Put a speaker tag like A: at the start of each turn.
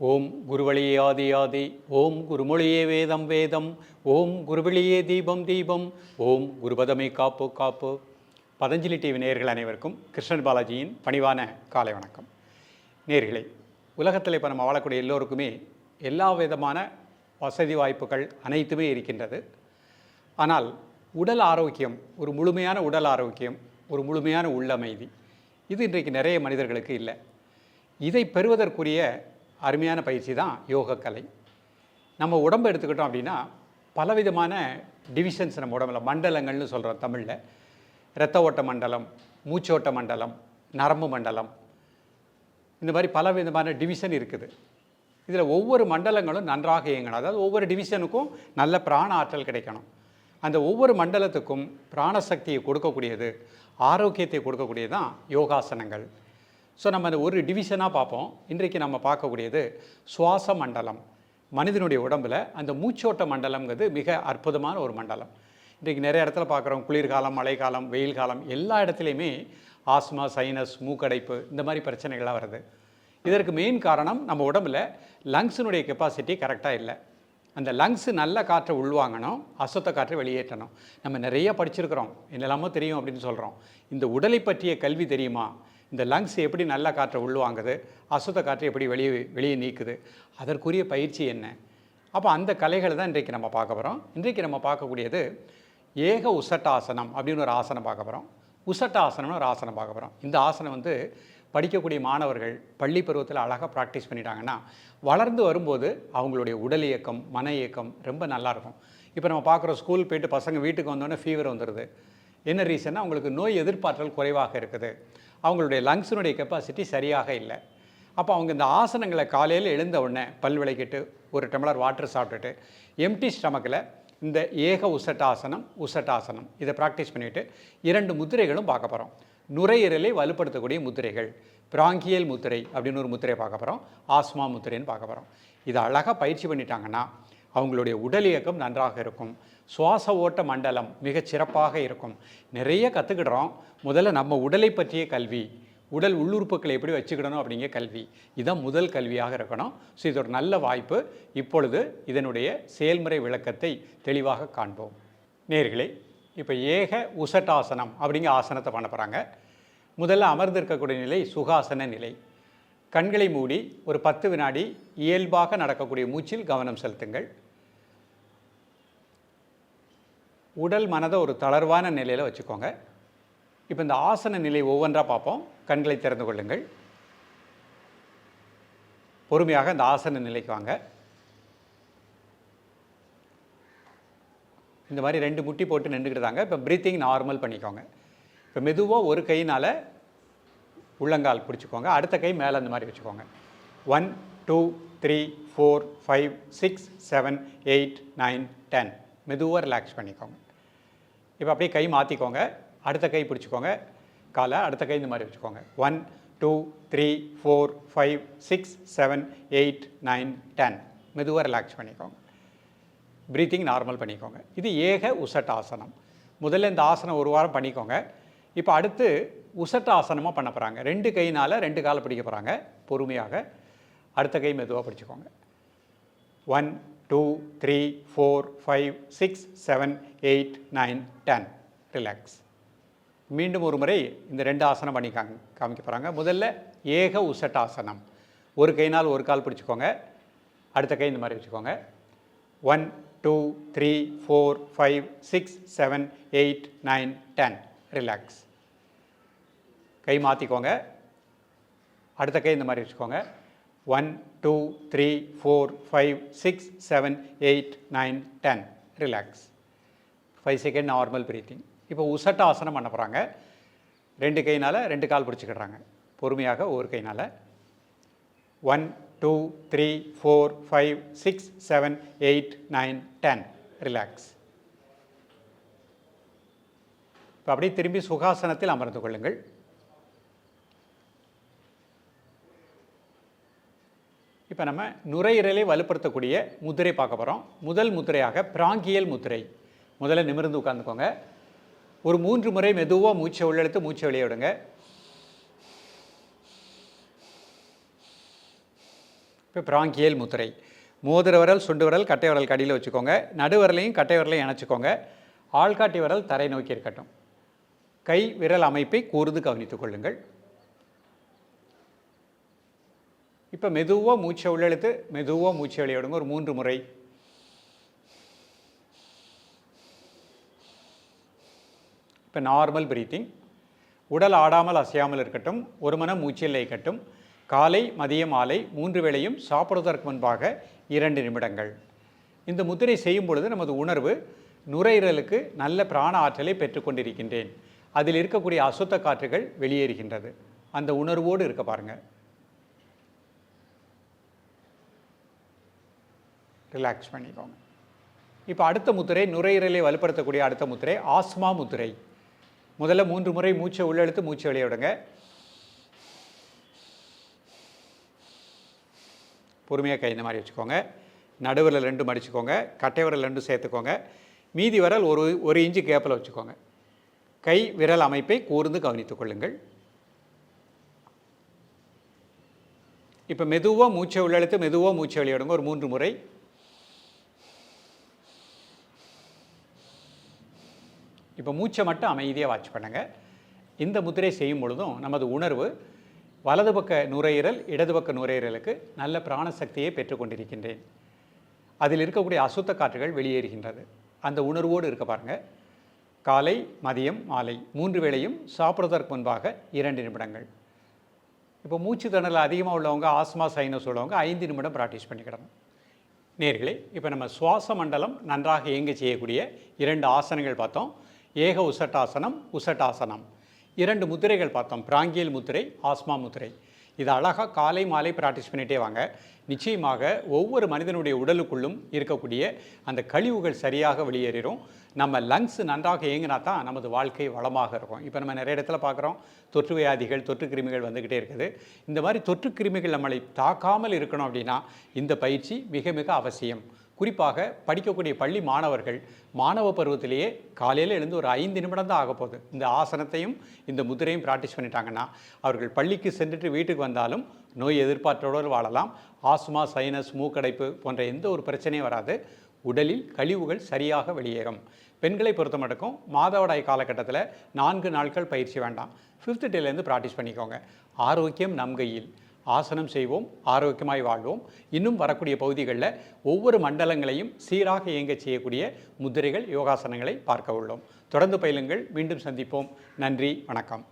A: குருவழியே ஆதி ஆதி ஓம் குருமொழியே வேதம் வேதம் ஓம் குருவழியே தீபம் தீபம் ஓம் குருபதமே காப்பு காப்பு. பதஞ்சலி டிவி நேயர்கள் அனைவருக்கும் கிருஷ்ணன் பாலாஜியின் பணிவான காலை வணக்கம். நேர்களே உலகத்தில் இப்போ நம்ம வாழக்கூடிய எல்லோருக்குமே எல்லா விதமான வசதி வாய்ப்புகள் அனைத்துமே இருக்கின்றது. ஆனால் உடல் ஆரோக்கியம் ஒரு முழுமையான உடல் ஆரோக்கியம் ஒரு முழுமையான உள்ளமைதி இது இன்றைக்கு நிறைய மனிதர்களுக்கு இல்லை. இதை பெறுவதற்குரிய அருமையான பயிற்சி தான் யோகக்கலை நம்ம உடம்பை எடுத்துக்கிட்டோம் அப்படின்னா பலவிதமான டிவிஷன்ஸ் நம்ம உடம்புல மண்டலங்கள்னு சொல்கிறோம் தமிழில். இரத்த ஓட்ட மண்டலம் மூச்சோட்ட மண்டலம் நரம்பு மண்டலம். இந்த மாதிரி பல விதமான டிவிஷன் இருக்குது. இதில் ஒவ்வொரு மண்டலங்களும் நன்றாக இயங்கணும். அதாவது ஒவ்வொரு டிவிஷனுக்கும் நல்ல பிராண ஆற்றல் கிடைக்கணும். அந்த ஒவ்வொரு மண்டலத்துக்கும் பிராணசக்தியை கொடுக்கக்கூடியது ஆரோக்கியத்தை கொடுக்கக்கூடியது தான் யோகாசனங்கள். ஸோ நம்ம அந்த ஒரு டிவிஷனாக பார்ப்போம். இன்றைக்கு நம்ம பார்க்கக்கூடியது சுவாச மண்டலம். மனிதனுடைய உடம்புல அந்த மூச்சோட்ட மண்டலம்ங்கிறது மிக அற்புதமான ஒரு மண்டலம். இன்றைக்கு நிறைய இடத்துல பார்க்குறோம். குளிர்காலம் மழைக்காலம் வெயில் காலம் எல்லா இடத்துலையுமே ஆஸ்மா சைனஸ் மூக்கடைப்பு இந்த மாதிரி பிரச்சனைகள்லாம் வருது. இதற்கு மெயின் காரணம் நம்ம உடம்புல லங்ஸினுடைய கெப்பாசிட்டி கரெக்டாக இல்லை. அந்த லங்ஸு நல்ல காற்றை உள்வாங்கணும் அசுத்த காற்றை வெளியேற்றணும். நம்ம நிறைய படிச்சிருக்கிறோம். என்னெல்லாமோ தெரியும் அப்படின்னு சொல்கிறோம் இந்த உடலை பற்றிய கல்வி தெரியுமா? இந்த லங்ஸ் எப்படி நல்ல காற்றை உள்வாங்குது? அசுத்த காற்றை எப்படி வெளியே வெளியே நீக்குது? அதற்குரிய பயிற்சி என்ன? அப்போ அந்த கலைகளை தான் இன்றைக்கு நம்ம பார்க்க போகிறோம் இன்றைக்கு நம்ம பார்க்கக்கூடியது ஏக உசட்டாசனம் அப்படின்னு ஒரு ஆசனம் பார்க்க போகிறோம் உசட்டாசனம்னு ஒரு ஆசனம் பார்க்க போகிறோம் இந்த ஆசனம் வந்து படிக்கக்கூடிய மாணவர்கள் பள்ளி பருவத்தில் அழகாக ப்ராக்டிஸ் பண்ணிட்டாங்கன்னா வளர்ந்து வரும்போது அவங்களுடைய உடல் இயக்கம் மன இயக்கம் ரொம்ப நல்லாயிருக்கும் இப்போ நம்ம பார்க்குற ஸ்கூல் போயிட்டு பசங்க வீட்டுக்கு வந்தோடனே ஃபீவர் வந்துடுது என்ன ரீசன்னா அவங்களுக்கு நோய் எதிர்ப்பாற்றல் குறைவாக இருக்குது. அவங்களுடைய லங்ஸினுடைய கெப்பாசிட்டி சரியாக இல்லை. அப்போ அவங்க இந்த ஆசனங்களை காலையில் எழுந்த உடனே பல் விளக்கிட்டு ஒரு டம்ளர் வாட்டர் சாப்பிட்டுட்டு எம்டி ஸ்டமக்கில் இந்த ஏக உசட்டாசனம் உசட்டாசனம் இதை ப்ராக்டிஸ் பண்ணிவிட்டு இரண்டு முத்திரைகளும் பார்க்க போகிறோம் நுரையீரலை வலுப்படுத்தக்கூடிய முத்திரைகள் பிராங்கியல் முத்திரை அப்படின்னு ஒரு முத்திரை பார்க்க போகிறோம் ஆஸ்மா முத்திரைன்னு பார்க்க போகிறோம் இதை அழகாக பயிற்சி பண்ணிட்டாங்கன்னா அவங்களுடைய உடல் இயக்கம் நன்றாக இருக்கும். சுவாச ஓட்ட மண்டலம் மிகச் சிறப்பாக இருக்கும். நிறைய கற்றுக்கிடுறோம் முதல்ல நம்ம உடலை பற்றிய கல்வி உடல் உள்ளுறுப்புகளை எப்படி வச்சுக்கிடணும் அப்படிங்கிற கல்வி. இதுதான் முதல் கல்வியாக இருக்கணும். ஸோ இது ஒரு நல்ல வாய்ப்பு. இப்பொழுது இதனுடைய செயல்முறை விளக்கத்தை தெளிவாக காண்போம். நேர்களே இப்போ ஏக உசட்டாசனம் அப்படிங்கிற ஆசனத்தை பண்ண போகிறாங்க முதல்ல அமர்ந்திருக்கக்கூடிய நிலை சுகாசன நிலை. கண்களை மூடி ஒரு பத்து வினாடி இயல்பாக நடக்கக்கூடிய மூச்சில் கவனம் செலுத்துங்கள். உடல் மனதை ஒரு தளர்வான நிலையில் வச்சுக்கோங்க. இப்போ இந்த ஆசன நிலை ஒவ்வொன்றா பார்ப்போம். கண்களை திறந்து கொள்ளுங்கள். பொறுமையாக இந்த ஆசன நிலைக்கு வாங்க. இந்த மாதிரி ரெண்டு முட்டி போட்டு நின்றுக்கிட்டாங்க இப்போ ப்ரீத்திங் நார்மல் பண்ணிக்கோங்க. இப்போ மெதுவாக ஒரு கையினால் உள்ளங்கால் பிடிச்சிக்கோங்க. அடுத்த கை மேலே அந்த மாதிரி வச்சுக்கோங்க. One two three four five six seven eight nine ten மெதுவாக ரிலாக்ஸ் பண்ணிக்கோங்க. இப்போ அப்படியே கை மாற்றிக்கோங்க அடுத்த கை பிடிச்சிக்கோங்க. காலை அடுத்த கை இந்த மாதிரி வச்சுக்கோங்க. One two three four five six seven eight nine ten மெதுவாக ரிலாக்ஸ் பண்ணிக்கோங்க. ப்ரீத்திங் நார்மல் பண்ணிக்கோங்க. இது ஏக உசட் ஆசனம் முதல்ல இந்த ஆசனம் ஒரு வாரம் பண்ணிக்கோங்க. இப்போ அடுத்து உசட் ஆசனமாக பண்ண போகிறாங்க ரெண்டு கையினால் ரெண்டு காலை பிடிக்க போகிறாங்க பொறுமையாக. அடுத்த கை மெதுவாக பிடிச்சிக்கோங்க. One two three four five six seven eight nine ten. Relax மீண்டும் ஒரு முறை இந்த ரெண்டு ஆசனம் பண்ணி காங் காமிக்க போகிறாங்க முதல்ல ஏக உசட்டாசனம். ஒரு கைனால் ஒரு கால் பிடிச்சிக்கோங்க. அடுத்த கை இந்த மாதிரி வச்சுக்கோங்க. One two three four five six seven eight nine ten. Relax கை மாற்றிக்கோங்க அடுத்த கை இந்த மாதிரி வச்சுக்கோங்க. One two three four five six seven eight nine ten relax five second normal breathing இப்போ உசட்ட ஆசனம் பண்ண போகிறாங்க ரெண்டு கையினால் ரெண்டு கால் பிடிச்சிக்கிடுறாங்க. பொறுமையாக ஒரு கைனால். One two three four five six seven eight nine ten relax இப்போ அப்படியே திரும்பி சுகாசனத்தில் அமர்ந்து கொள்ளுங்கள். இப்போ நம்ம நுரையீரலை வலுப்படுத்தக்கூடிய முதிரை பார்க்க போகிறோம் முதல் முதிரையாக பிராங்கியல் முத்திரை முதல்ல நிமிர்ந்து உட்காந்துக்கோங்க ஒரு மூன்று முறை மெதுவாக மூச்சை உள்ளெடுத்து மூச்சை வெளியே விடுங்க. இப்போ பிராங்கியல் முத்திரை மோதிர விரல் சுண்டு விரல் கட்டை விரல் கடியில் வச்சுக்கோங்க. நடுவரலையும் கட்டை விரலையும் இணைச்சிக்கோங்க. ஆள்காட்டி விரல் தரை நோக்கி இருக்கட்டும். கை விரல் அமைப்பை கூர்ந்து கவனித்துக் கொள்ளுங்கள். இப்போ மெதுவாக மூச்சை உள்ளெழுத்து மெதுவாக மூச்சை வெளியிடுங்க ஒரு மூன்று முறை. இப்போ நார்மல் பிரீத்திங் உடல் ஆடாமல் அசையாமல் இருக்கட்டும் ஒரு மனம் மூச்சில்லை கட்டும் காலை மதியம் மாலை மூன்று வேளையும் சாப்பிடுவதற்கு முன்பாக இரண்டு நிமிடங்கள். இந்த முத்திரை செய்யும் பொழுது நமது உணர்வு நுரையீரலுக்கு நல்ல பிராண ஆற்றலை பெற்றுக்கொண்டிருக்கின்றேன் அதில் இருக்கக்கூடிய அசுத்த காற்றுகள் வெளியேறுகின்றது. அந்த உணர்வோடு இருக்க பாருங்கள் ரிலாக்ஸ் பண்ணிக்கோங்க. இப்போ அடுத்த முத்திரை நுரையீரலை வலுப்படுத்தக்கூடிய அடுத்த முத்திரை ஆஸ்மா முத்திரை. முதல்ல மூன்று முறை மூச்சை உள்ளெழுத்து மூச்சை வெளியே விடுங்க. பொறுமையாக கை இந்த மாதிரி வச்சுக்கோங்க. நடுவில் ரெண்டு மடிச்சுக்கோங்க. கட்டை விரல் ரெண்டு சேர்த்துக்கோங்க. மீதி விரல் ஒரு ஒரு இன்ச்சு கேப்பில் வச்சுக்கோங்க. கை விரல் அமைப்பை கூர்ந்து கவனித்துக் கொள்ளுங்கள். இப்போ மெதுவாக மூச்சை உள்ளெழுத்து மெதுவாக மூச்சை வெளியிடுங்க ஒரு மூன்று முறை. இப்போ மூச்சை மட்டும் அமைதியாக வாட்ச் பண்ணுங்க. இந்த முத்திரை செய்யும் பொழுதும் நமது உணர்வு வலது பக்க நுரையீரல் இடது பக்க நுரையீரலுக்கு நல்ல பிராண சக்தியை பெற்றுக்கொண்டிருக்கின்றேன் அதில் இருக்கக்கூடிய அசுத்த காற்றுகள் வெளியேறுகின்றது. அந்த உணர்வோடு இருக்க பாருங்க. காலை மதியம் மாலை மூன்று வேளையும் சாப்பிட்றதற்கு முன்பாக இரண்டு நிமிடங்கள். இப்போ மூச்சு திணறல் அதிகமாக உள்ளவங்க ஆஸ்மா சைனஸ் உள்ளவங்க ஐந்து நிமிடம் ப்ராக்டிஸ் பண்ணிக்கிடணும் நேர்களே இப்போ நம்ம சுவாச மண்டலம் நன்றாக இயங்க செய்யக்கூடிய இரண்டு ஆசனங்கள் பார்த்தோம். ஏக உசட்டாசனம் உசட்டாசனம். இரண்டு முத்திரைகள் பார்த்தோம். பிராங்கியல் முத்திரை ஆஸ்மா முத்திரை. இது அழகாக காலை மாலை ப்ராக்டிஸ் பண்ணிகிட்டே வாங்க. நிச்சயமாக ஒவ்வொரு மனிதனுடைய உடலுக்குள்ளும் இருக்கக்கூடிய அந்த கழிவுகள் சரியாக வெளியேறிடும் நம்ம லங்ஸ் நன்றாக இயங்கினா தான் நமது வாழ்க்கை வளமாக இருக்கும். இப்போ நம்ம நிறைய இடத்துல பார்க்குறோம். தொற்று வியாதிகள் தொற்று கிருமிகள் வந்துக்கிட்டே இருக்குது. இந்த மாதிரி தொற்று கிருமிகள் நம்மளை தாக்காமல் இருக்கணும் அப்படின்னா இந்த பயிற்சி மிக மிக அவசியம். குறிப்பாக படிக்கக்கூடிய பள்ளி மாணவர்கள் மாணவ பருவத்திலேயே காலையில் எழுந்து ஒரு ஐந்து நிமிடம் தான் போகுது. இந்த ஆசனத்தையும் இந்த முதிரையும் ப்ராக்டிஸ் பண்ணிட்டாங்கன்னா அவர்கள் பள்ளிக்கு சென்றுட்டு வீட்டுக்கு வந்தாலும் நோய் எதிர்பார்த்தோடு வாழலாம். ஆஸ்மா சைனஸ் மூக்கடைப்பு போன்ற எந்த ஒரு பிரச்சனையும் வராது. உடலில் கழிவுகள் சரியாக வெளியேறும். பெண்களை பொறுத்த மட்டுக்கும் மாதவிடாய் காலகட்டத்தில் நான்கு நாட்கள் பயிற்சி வேண்டாம். ஃபிஃப்த் டேலேருந்து ப்ராக்டிஸ் பண்ணிக்கோங்க. ஆரோக்கியம் நம் கையில். ஆசனம் செய்வோம் ஆரோக்கியமாய் வாழ்வோம். இன்னும் வரக்கூடிய பகுதிகளில் ஒவ்வொரு மண்டலங்களையும் சீராக இயங்க செய்யக்கூடிய முதிரைகள் யோகாசனங்களை பார்க்க உள்ளோம். தொடர்ந்து பயிலுங்கள். மீண்டும் சந்திப்போம். நன்றி. வணக்கம்.